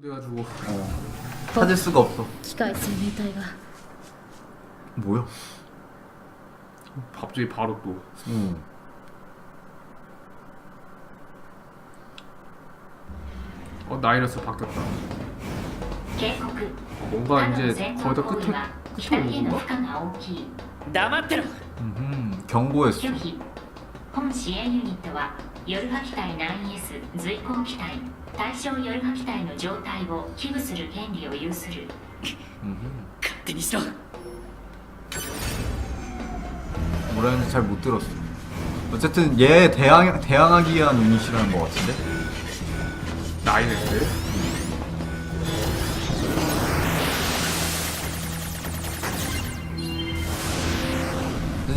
그래가지고 어. 찾을 수가 없어. 機械生命体が 뭐야? 갑자기 바로 또 응. 어, 나이러스 바뀌었다. 警告 뭔가 他の 이제 戦 거의 闘 다 行 끝에 為は 끝에 光へ 오는 の 건가? 負荷が大きい黙ってろ 음, 경고했어. 拒否本支援ユニットはヨルハ機体 9S 随行機体 対象ヨルハ機体の状態を危惧する権利を有する 음. 勝手にしろ 뭐라는지 잘 못 들었어. 어쨌든 얘 대항 대항하기 위한 유닛이라는 것 같은데. 나이러스.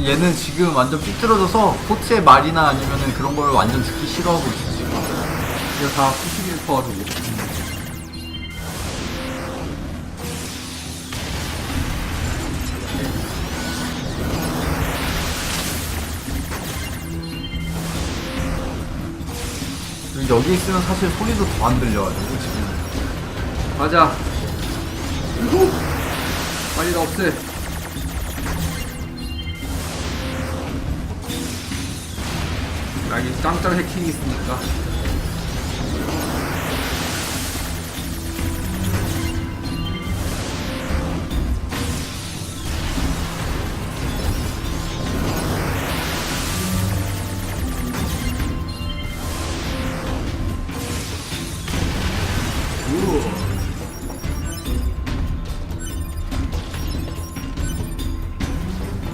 얘는 지금 완전 삐뚤어져서 포트의 말이나 아니면은 그런 걸 완전 듣기 싫어하고 있어 지금. 그냥 다 부시기 그리고 여기 있으면 사실 소리도 더 안 들려가지고 지금. 가자. 이거 빨리 나 없애. 나 이게 짱짱 해킹이 있으니까.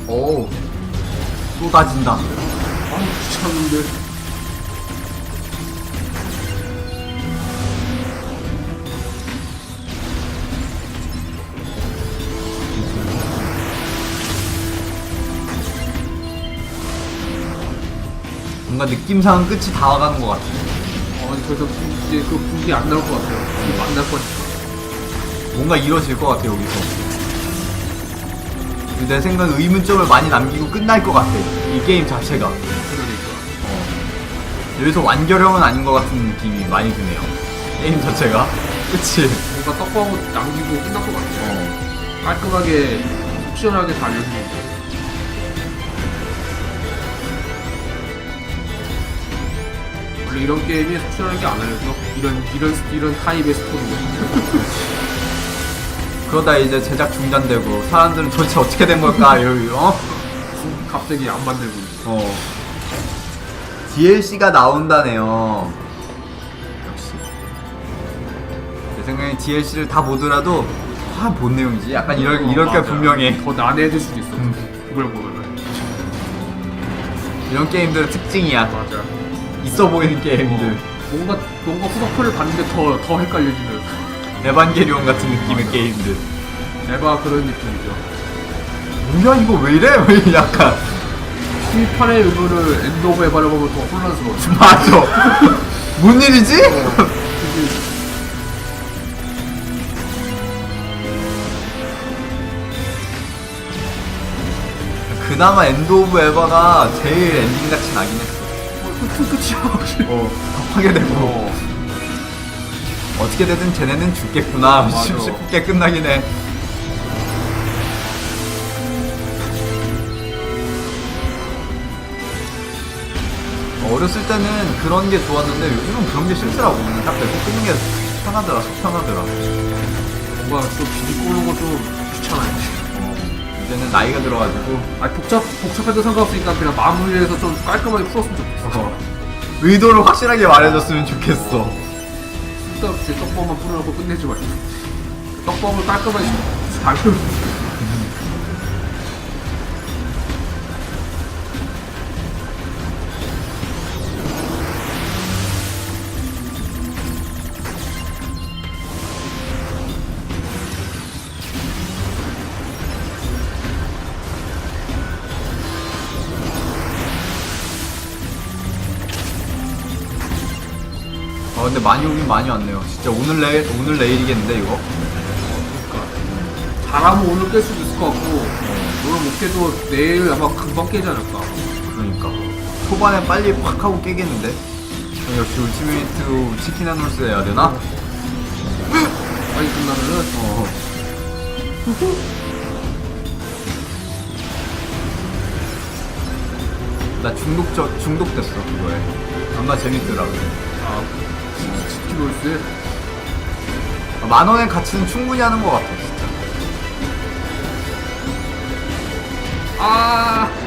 오. 쏟아진다. 아 귀찮은데. 뭔가 느낌상은 끝이 다 와가는 것 같아. 아니 더 이상 부- 이제 그 분기 안 나올 것 같아요. 이제 만날 거니까. 뭔가 이뤄질 것 같아 여기서. 내 생각엔 의문점을 많이 남기고 끝날 것 같아. 이 게임 자체가. 그러니까. 여기서 완결형은 아닌 것 같은 느낌이 많이 드네요. 게임 자체가. 그치? 뭔가 떡밥을 남기고 끝날 것 같아요. 어. 깔끔하게 속 시원하게 다 알려주는데. 원래 이런 게임이 속 시원하게 안 알려줘. 이런 이런 이런 타입의 스토리는 그러다 이제 제작 중단되고 사람들은 도대체 어떻게 된 걸까? 여기 어? 갑자기 안 만들고. 어. DLC가 나온다네요. 역시. 내 생각엔 DLC를 다 보더라도 아, 뭔 내용이지? 약간 이럴 어, 이럴 게 맞아. 분명해. 더 난해질 수도 있어. 음. 그걸 보면은. 이런 게임들의 특징이야. 맞아. 있어 보이는 게임들. 어, 뭔가 뭔가 후속편을 봤는데 더 더 헷갈려지는. 에반게리온 같은 느낌의 게임들. 에바 그런 느낌이죠. 뭐야 이거 왜 이래? 왜 약간 실판의 의무를 엔드 오브 에바를 보면 더 혼란스러워. 맞아. 뭔 일이지? 그나마 엔드 오브 에바가 제일 엔딩 같이 나긴 했어. 끝 끝이야. 어, 하게 되고 어. 어떻게 되든 쟤네는 죽겠구나 맞아. 쉽게 끝나긴 해. 어렸을 때는 그런 게 좋았는데 요즘은 그런 게 싫더라고. 그냥 딱 내고 끄는 게 편하더라, 속 편하더라. 뭔가 좀 비꼬는 거좀 귀찮아요. 어, 이제는 나이가 들어가지고 아니 복잡 복잡해도 상관없으니까 그냥 마무리해서 좀 깔끔하게 풀었으면 좋겠어. 어, 의도를 확실하게 말해줬으면 좋겠어. 쓸데없이 떡밥만 뿌려놓고 끝내지 말고 떡밥을 깔끔하게 잘아 근데 많이 오긴 많이 왔네요. 진짜 오늘 내일 오늘 내일이겠는데 이거. 잘하면 오늘 깰 수도 있을 것 같고 오늘 못 깨도 내일 아마 금방 깨지 않을까. 그러니까 초반에 빨리 확 하고 깨겠는데 역시 울티메이트 치킨 앤 홀스 해야 되나? 나 중독적 중독됐어 그거에. 정말 재밌더라고. 아, 치킨 롤스. 만 원의 가치는 충분히 하는 것 같아 진짜. 아,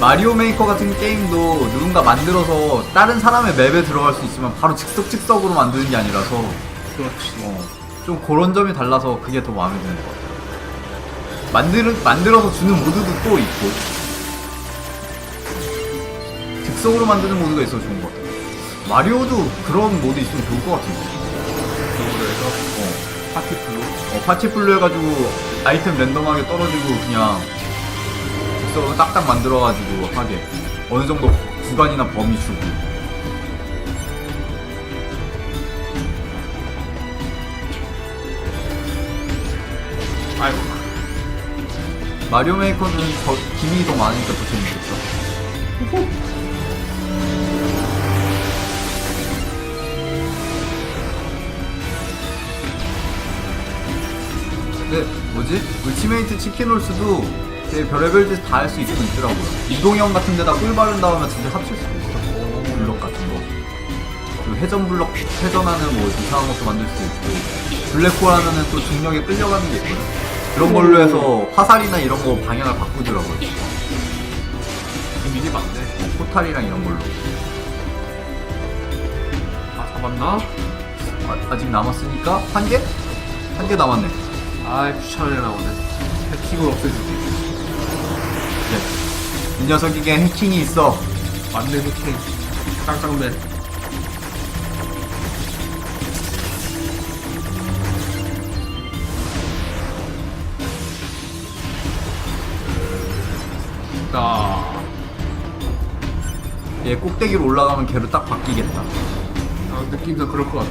마리오 메이커 같은 게임도 누군가 만들어서 다른 사람의 맵에 들어갈 수 있으면 바로 즉석 즉석으로 만드는 게 아니라서 그렇지. 어, 좀 그런 점이 달라서 그게 더 마음에 드는 것 같아요. 만들, 만들어서 주는 모드도 또 있고 즉석으로 만드는 모드가 있어서 좋은 것 같아요. 마리오도 그런 모드 있으면 좋을 것 같은데. 그걸로 해서 어, 파티 블루. 어, 파티플로 해가지고 아이템 랜덤하게 떨어지고 그냥 즉석으로 딱딱 만들어가지고 하게 어느 정도 구간이나 범위 주고. 마리오 메이커는 더 기믹이 더 많으니까 더 재밌겠죠. 근데 뭐지? 울티메이트 치킨롤스도 되게 별의별 짓 다 할 수 있고 있더라고요. 이동형 같은 데다 꿀 바른 다음에 진짜 합칠 수도 있어. 블럭 같은 거. 그리고 회전 블럭, 회전하는 뭐 이상한 것도 만들 수 있고. 블랙홀 하면은 또 중력에 끌려가는 게 있거든. 그런 걸로 해서 화살이나 이런 거 방향을 바꾸더라고요. 비밀이 많네. 뭐 포탈이랑 이런 걸로. 아, 잡았나? 아, 아직 남았으니까 한 개? 한 개 남았네. 아이, 귀찮게 나오네. 해킹을 없애주기. 네. 이 녀석에게 해킹이 있어. 맞네, 해킹. 짱짱맨. 얘 꼭대기로 올라가면 걔로 딱 바뀌겠다. 아, 느낌도 그럴 것 같아.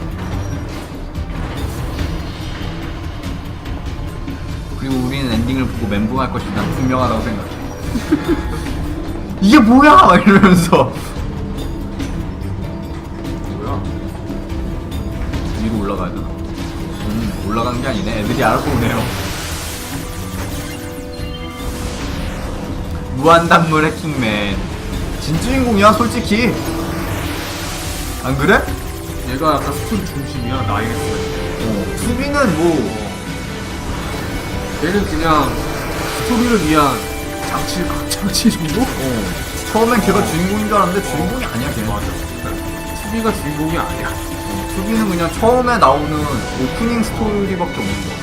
그리고 우리는 엔딩을 보고 멘붕할 것이 난 분명하다고 생각해. 이게 뭐야? 막 이러면서 뭐야? 위로 올라가야 되나? 음, 올라가는 게 아니네. 애들이 알아서 오네요. 무한단물 해킹맨. 진주인공이야, 솔직히. 안 그래? 얘가 약간 스토리 중심이야, 나에게. 어, 수비는 뭐, 얘는 그냥 스토리를 위한 장치, 장치 정도? 어, 처음엔 걔가 주인공인 줄 알았는데 주인공이 아니야, 걔. 맞아. 수비가 주인공이 아니야. 수비는 그냥 처음에 나오는 오프닝 스토리밖에 없는 거.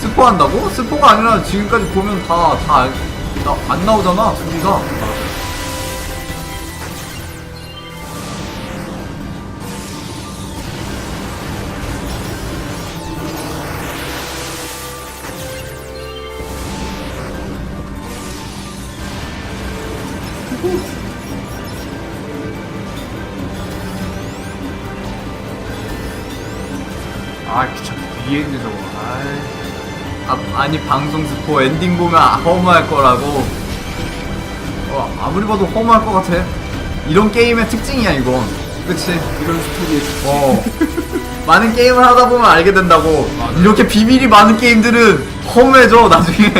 스포한다고? 스포가 아니라 지금까지 보면 다, 다, 알- 나, 안 나오잖아, 수비가. 아, 귀찮다. 뒤에 있는 저거. 아이. 아, 아니, 방송 스포 엔딩 보면 허무할 거라고. 어, 아무리 봐도 허무할 것 같아. 이런 게임의 특징이야, 이건. 그치? 이런 스토리에 어. 많은 게임을 하다 보면 알게 된다고. 맞아. 이렇게 비밀이 많은 게임들은 허무해져, 나중에.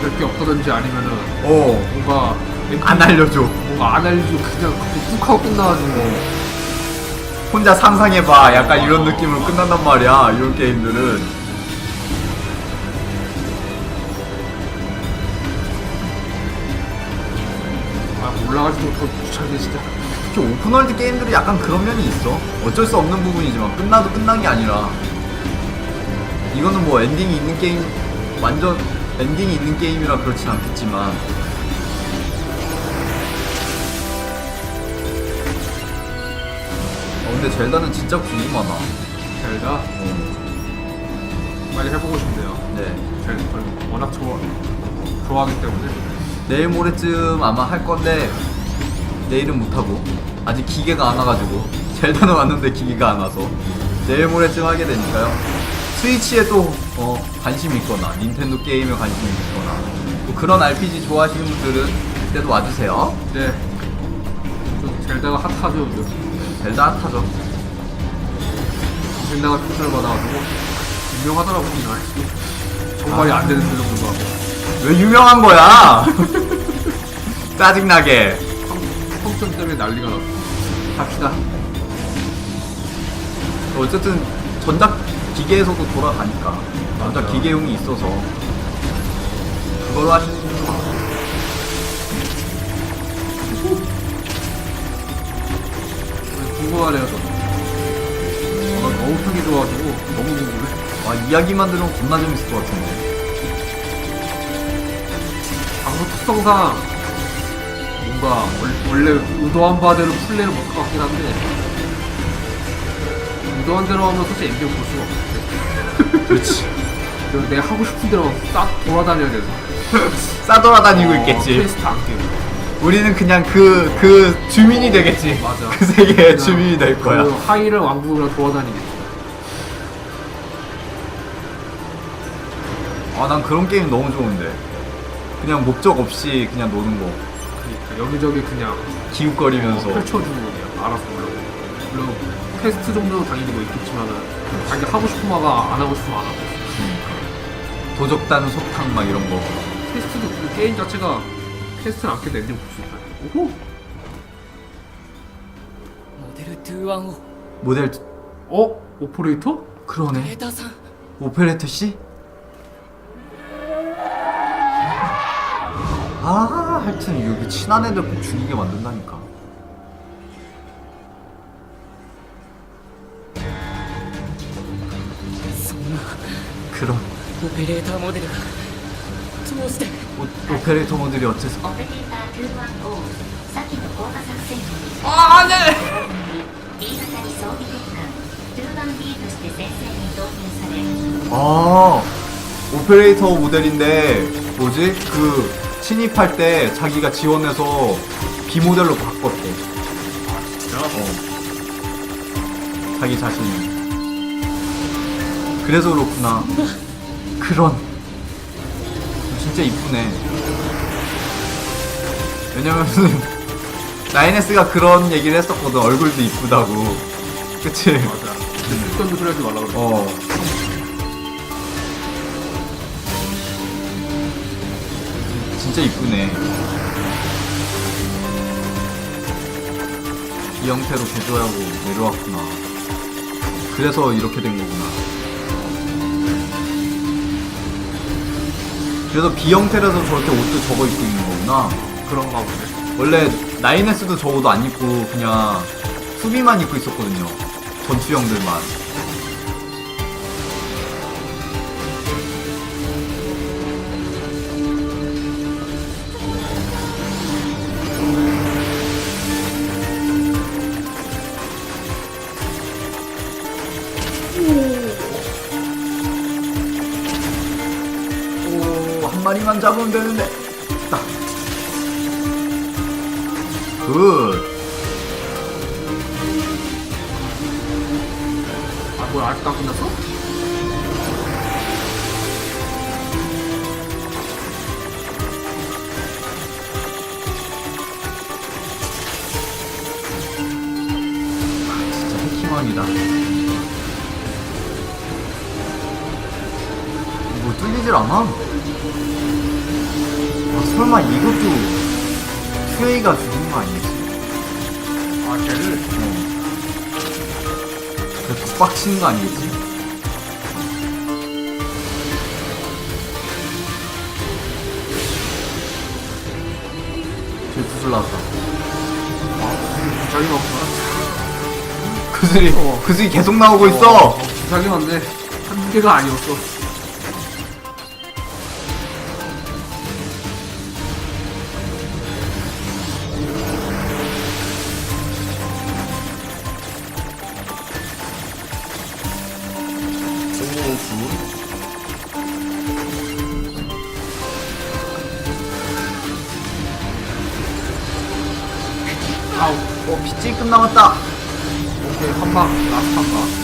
별게 없다든지 아니면은 어. 뭔가 안 알려줘. 뭔가 안 알려주고 그냥 갑자기 뚝 하고 끝나가지고 혼자 상상해봐. 약간 이런 느낌으로 끝난단 말이야, 이런 게임들은. 올라가지도 못하고 귀찮게 진짜 특히 오픈월드 게임들이 약간 그런 면이 있어. 어쩔 수 없는 부분이지만, 끝나도 끝난 게 아니라. 이거는 뭐 엔딩이 있는 게임, 완전 엔딩이 있는 게임이라 그렇진 않겠지만. 어, 근데 젤다는 진짜 궁금하다. 젤다 빨리 해보고 싶네요 네. 젤다 워낙 좋아 좋아하기 때문에 내일 모레쯤 아마 할 건데 내일은 못하고 아직 기계가 안 와가지고 젤다는 왔는데 기계가 안 와서 내일 모레쯤 하게 되니까요 스위치에 또 어, 관심이 있거나 닌텐도 게임에 관심이 있거나 또 그런 RPG 좋아하시는 분들은 그때도 와주세요. 네. 좀 젤다가 핫하죠, 요즘. 젤다 핫하죠. 젤다가 표현을 받아가지고 유명하더라고, 이 아이스도. 정말이 안 되는 데도 불구하고. 왜 유명한 거야? 짜증나게. 평점 때문에 난리가 났어. 갑시다. 어쨌든 전작 기계에서도 돌아가니까 전작 맞아. 기계용이 있어서 그걸로 하시는 게 좋아. 궁금하네요, 저도. 아, 너무 평이 좋아가지고 너무 궁금해. 와 이야기만 들으면 겁나 재밌을 것 같은데. 특성상 뭔가 원- 원래 의도한 바대로 플레이를 못할 것 같긴 한데 의도한 대로 하면 솔직히 엔딩 볼 수가 없어. 그렇지. 그래서 내가 하고 싶은 대로 싹 돌아다녀야 돼서. 싸돌아다니고 어, 있겠지. 퀘스트 안 깨고. 우리는 그냥 그, 그 주민이 되겠지. 맞아. 그 세계의 주민이 될 거야. 그 하이를 왕국을 돌아다니겠지. 아, 난 그런 게임 너무 좋은데. 그냥 목적 없이 그냥 노는 거. 그러니까 여기저기 그냥 기웃거리면서. 어, 펼쳐주고 그냥 알아서 올라오고 물론 퀘스트 정도는 당연히 뭐 있겠지만은 자기 하고 싶은 마가 안 하고 싶으면 안 하고. 그러니까. 도적단 속탕 막 이런 거. 퀘스트도 그 게임 자체가 퀘스트는 안켜도 엔딩 볼수 있다. 오호! 모델 215 모델 어? 오퍼레이터? 그러네. 오페레터 씨? 아 하여튼 여기 친한 애들 꼭 죽이게 만든다니까. 그럼. 오페레이터 모델이 도대체 오페레이터 모델이 어째서? 아 안돼! 아 오페레이터 모델인데 뭐지? 그 침입할 때 자기가 지원해서 B 모델로 바꿨대. 어. 자기 자신이. 그래서 그렇구나. 그런. 진짜 이쁘네. 왜냐면은 라이네스가 그런 얘기를 했었거든. 얼굴도 이쁘다고. 그치? 맞아. 근데 특전도 소리 하지 말라 그래. 어. 진짜 이쁘네. 이 형태로 개조하고 내려왔구나. 그래서 이렇게 된 거구나. 그래서 B 형태라서 저렇게 옷도 저거 입고 있는 거구나. 그런가 보네. 원래 나이네스도 저 옷 안 입고 그냥 수비만 입고 있었거든요. 전투형들만. 잡으면 되는데. 딱. 굿. 아, 뭐야, 아직도 안 끝났어? 진짜 해킹왕이다. 뚫리질 않아? 아, 설마 이것도 2A가 죽인 거 아니겠지? 아, 걔를. 어. 그 빡치는 거 아니겠지? 저기 구슬 나왔다. 자기가 없구나. 구슬이, 어. 구슬이 계속 나오고 있어! 자기 맞네. 한두 개가 아니었어. 아우, 어, 빗질 끝 남았다! 오케이, 한 방, 라스트 한 방.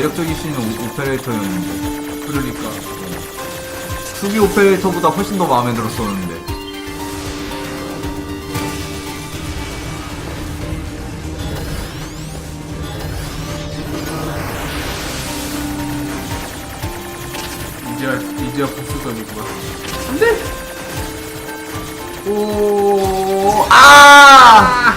있는 오- 오페레이터였는데 그러니까 수비 오페레이터보다 훨씬 더 마음에 들었었는데 이제야 이제야 보스전이구만. 안돼. 오. 아! 아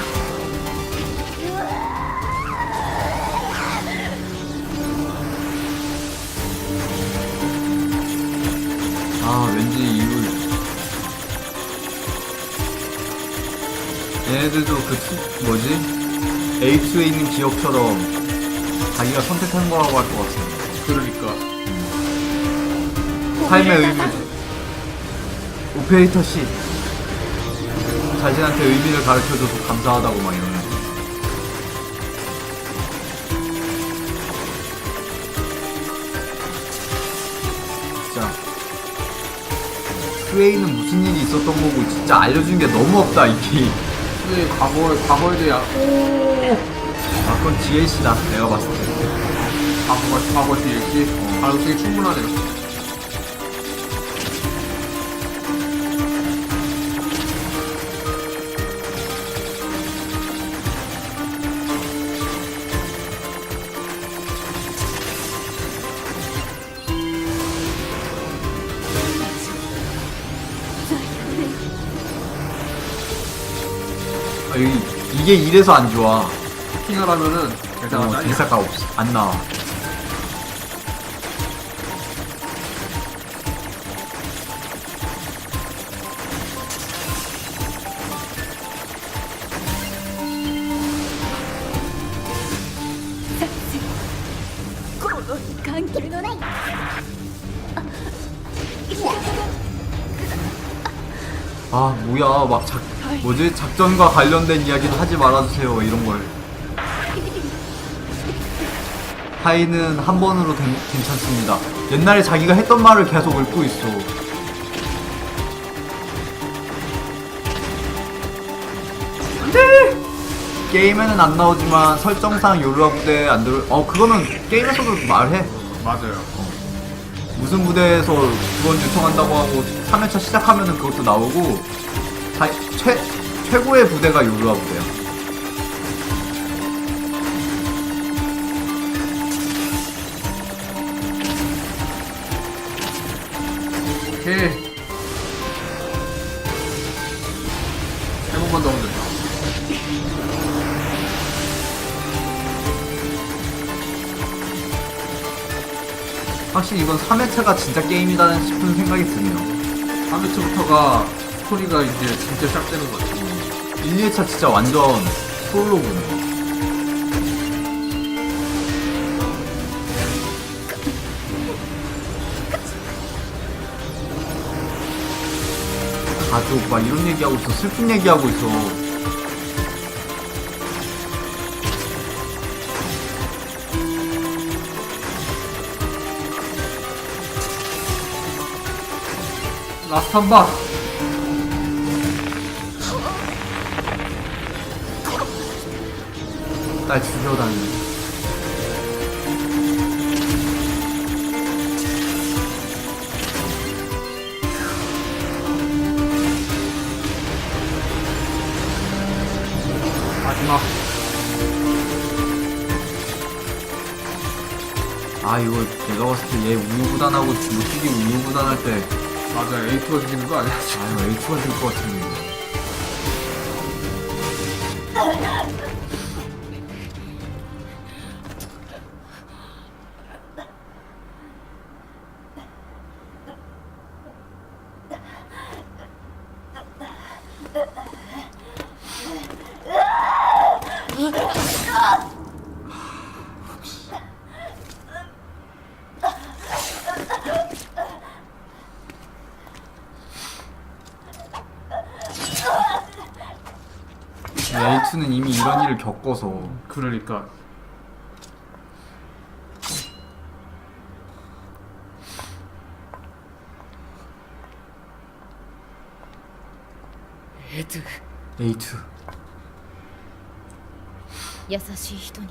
얘네들도 그 투, 뭐지? A2에 있는 기억처럼 자기가 선택한 거라고 할 것 같은데 그러니까. 삶의 의미 오페레이터 씨. 자신한테 의미를 가르쳐줘서 감사하다고 막 이러는 진짜. 스웨이는 무슨 일이 있었던 거고 진짜 알려준 게 너무 없다 이게 수 의 과거 과거에 대한 아 그건 DLC다 내가 봤을 때 과거 과거 DLC 가능성이 충분하네요. 이게 이래서 안 좋아. 킹을 하면은 대사가 어. 대사가 없어 안 나와. 아 뭐야. 막 작, 뭐지? 작전과 관련된 이야기는 하지 말아주세요 이런 걸. 하이는 한 번으로 된- 괜찮습니다. 옛날에 자기가 했던 말을 계속 읊고 있어. 안돼! 게임에는 안 나오지만 설정상 요루아 부대에 안 들어 어 그거는 게임에서도 말해. 맞아요. 무슨 무대에서 구원 요청한다고 하고 3회차 시작하면은 그것도 나오고 자, 최, 최고의 부대가 요루아 부대야 오케이. 세 번만 더 하면 된다. 확실히 이건 3회차가 진짜 게임이다 싶은 생각이 드네요 3회차부터가 스토리가 이제 진짜 시작되는 것 같아요. 1, 2회차 진짜 완전 프롤로그네. 가족 막 이런 얘기하고 있어. 슬픈 얘기하고 있어. 라스트 한 방. 날 죽여다니 마지막. 아 이거 내가 봤을 때얘 우유부단하고 루키기 우유부단할 때 맞아, 에이트가 죽이는 거 아니야? 아유 H가 될 것 같은데 A2는 이미 이런 일을 겪어서 그러니까. A2 A2 優しい人に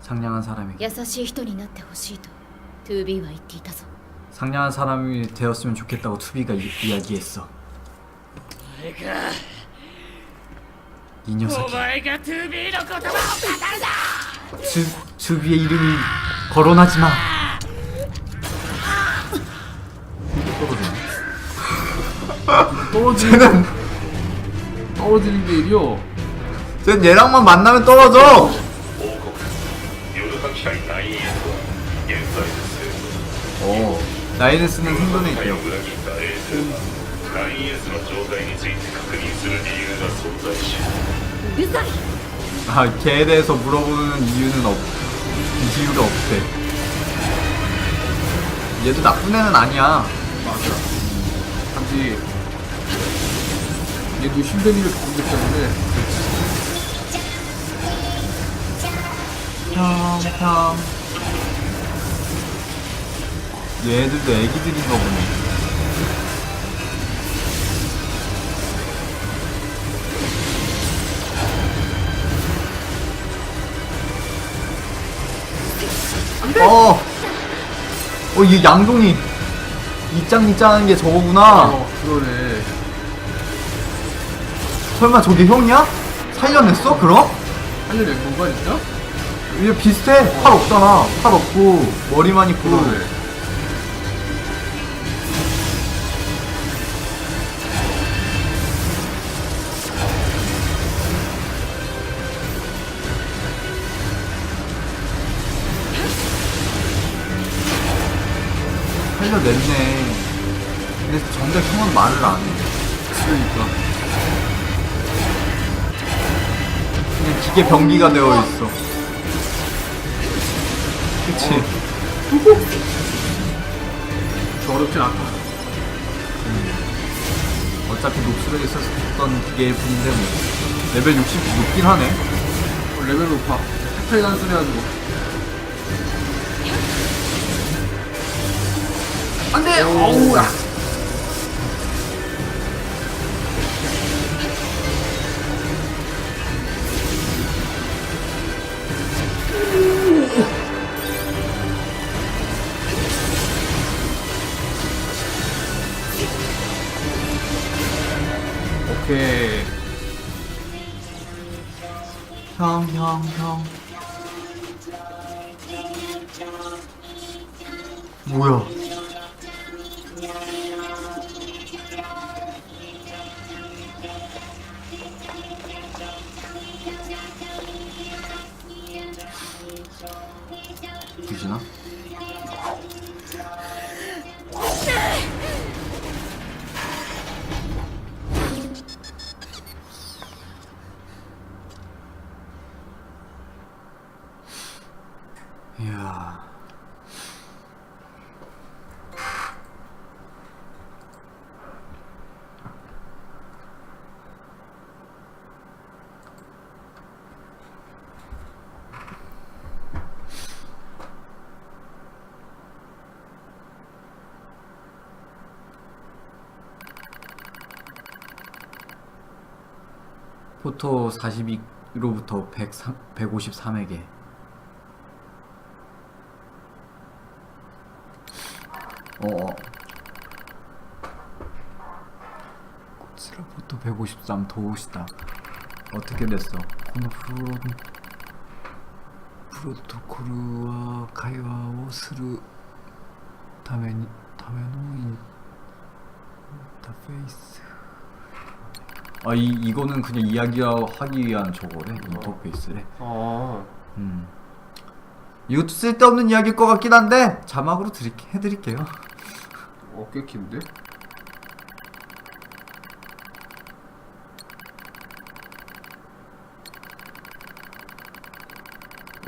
상냥한 사람에게 優しい人になってほしいと 2B は言っていたぞ 상냥한 사람이 되었으면 좋겠다고 투비가 이, 이야기했어 お前が 이 お 녀석이 前が 2B の言葉を語るな 투, 투비의 이름이 거론하지마 떨어지네 떨어지는 떨어지는 게 일이요 쟤 얘랑만 만나면 떨어져 夜間機体9へと現在です 오 나이네스는 생존에 機 아 걔에 대해서 물어보는 이유는 없 이유가 없대. 얘도 나쁜 애는 아니야. 맞아. 단지 얘도 힘든 일을 겪고 있기 때문에. 평평 얘들도 애기들인가 보네. 어, 어, 이 양동이 이짱이짱하는 게 저거구나. 어 그러네 설마 저게 형이야? 살려냈어? 그럼? 살려낸 건가 진짜? 이게 비슷해. 팔 없잖아. 팔 없고 머리만 있고. 그러네 살려냈네. 근데 정작 형은 말을 안 해. 그러니까 그냥 기계 병기가 되어 있어. 그치? 저 어렵진 않다 어차피 녹슬어 있었던 기계일 뿐인데 뭐. 레벨 60 높긴 하네. 어, 레벨 높아 페페 단순 해가지고 안돼 어우야 오케이 형, 형, 형. 뭐야? 포토 42로부터 103, 153에게 어. 코츠라부터 153 도우시다. 어떻게 됐어? 코노 프로 프로토콜과 会話をするためにためのインターフェイス 아, 이, 이거는 그냥 이야기하기 위한 저거래 인터페이스래 아 음. 이것도 쓸데없는 이야기일 것 같긴 한데 자막으로 드릴, 해드릴게요 어깨 긴데?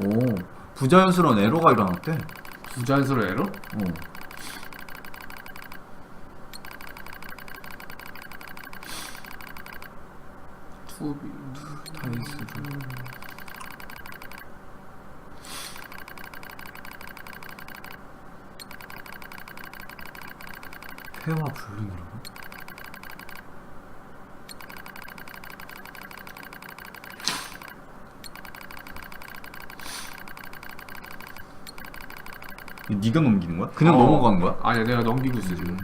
오 부자연스러운 에러가 일어났대 부자연스러운 에러? 어. 투비 다이스를 회화 불능이라고? 네가 넘기는 거야? 그냥 어. 넘어가는 거야? 아니야 내가 넘기고 있어 지금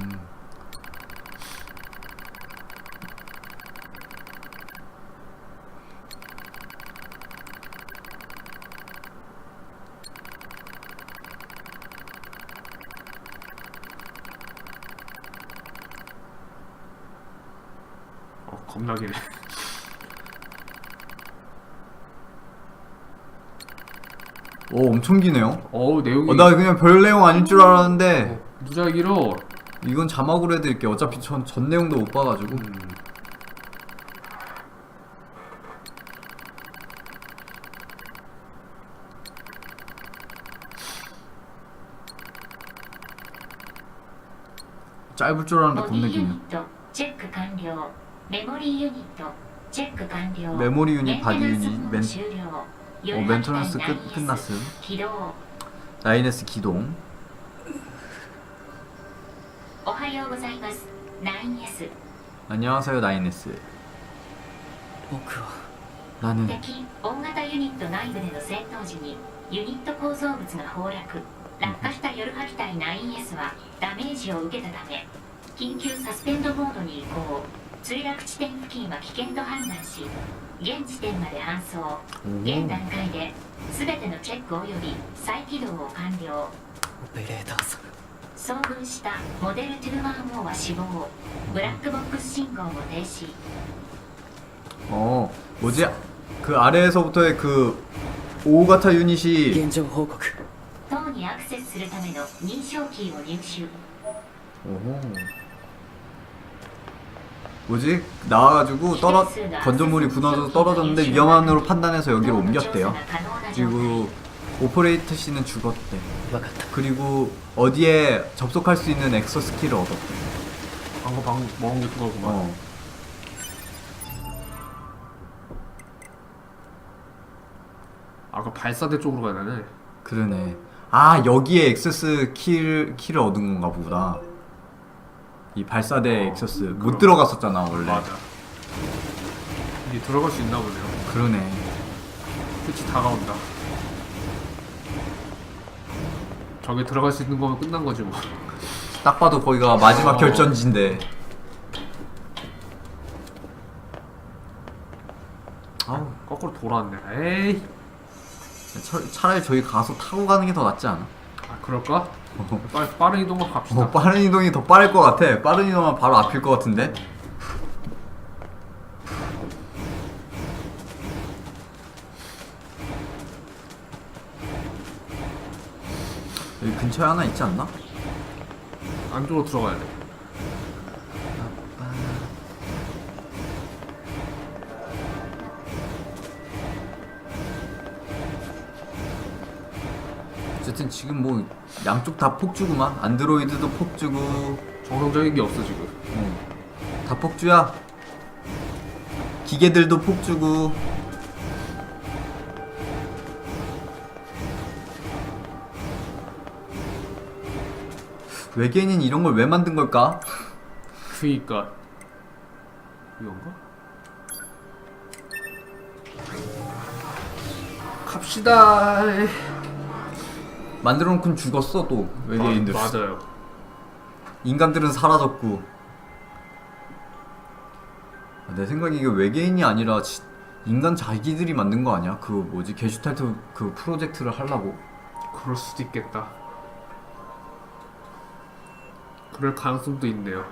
어 겁나게 오 엄청 기네요. 어우 내용이 어, 나 그냥 별 내용 아닐 줄 알았는데 무작위로. 이건 자막으로 해드릴게 어차피 전, 전 내용도 못 봐가지고. 음, 짧을 줄 알았는데 겁나 기네 메모리 유닛 바디 유닛, 맨- 메모리 어, 夜 멘토넌스 8 끝, 끝났음. 起動 나인에스 기동. おはようございます 9S 안녕하세요 나인에스. 僕は 나는 敵大型ユニット内部での戦闘時にユニット構造物が崩落落下したヨルハ機体 9S はダメージを受けたため緊急サスペンドモードに移行 墜落地点付近は危険と判断し現地点まで搬送現段階で全てのチェック及び再起動を完了オペレーターさん遭遇したモデル214は死亡ブラックボックス信号も停止 어 뭐지? 그 아래에서부터의 그 오가타 유닛이 現状報告塔にアクセスするための認証キーを入手 오호. 뭐지 나와가지고 떨어 건전물이 굳어서 떨어졌는데 위험한으로 판단해서 여기로 옮겼대요. 그리고 오퍼레이터 씨는 죽었대. 그리고 어디에 접속할 수 있는 엑소 스킬을 얻었대. 방금 방금 먹은 게 그거구만. 어. 아까 발사대 쪽으로 가야 되네. 그러네. 아 여기에 액세스 키를 키를 얻은 건가 보다. 이 발사대 어, 액세스 못 그럼. 들어갔었잖아 원래. 맞아 이게 들어갈 수 있나 보네요 그러네. 끝이 다가온다 저게 들어갈 수 있는 거면 끝난 거지 뭐 딱 봐도 거기가 마지막 어. 결전지인데. 아우 거꾸로 돌아왔네 에이 차, 차라리 저희 가서 타고 가는 게 더 낫지 않아? 아 그럴까? 빨리 빠른 이동만 갑시다 어, 빠른 이동이 더 빠를 것 같아. 빠른 이동은 바로 앞일 것 같은데. 여기 근처에 하나 있지 않나? 안쪽으로 들어가야 돼 어쨌든 지금 뭐 양쪽 다 폭주구만. 안드로이드도 폭주고, 정상적인 게 없어 지금 어. 다 폭주야. 기계들도 폭주고. 외계인인 이런 걸 왜 만든 걸까? 그니까 이건가? 갑시다 만들어 놓고는 죽었어 또 외계인들. 아, 맞아요 인간들은 사라졌고. 아, 내 생각에 이게 외계인이 아니라 지- 인간 자기들이 만든 거 아니야? 그 뭐지 게슈탈트 그 프로젝트를 하려고. 그럴 수도 있겠다 그럴 가능성도 있네요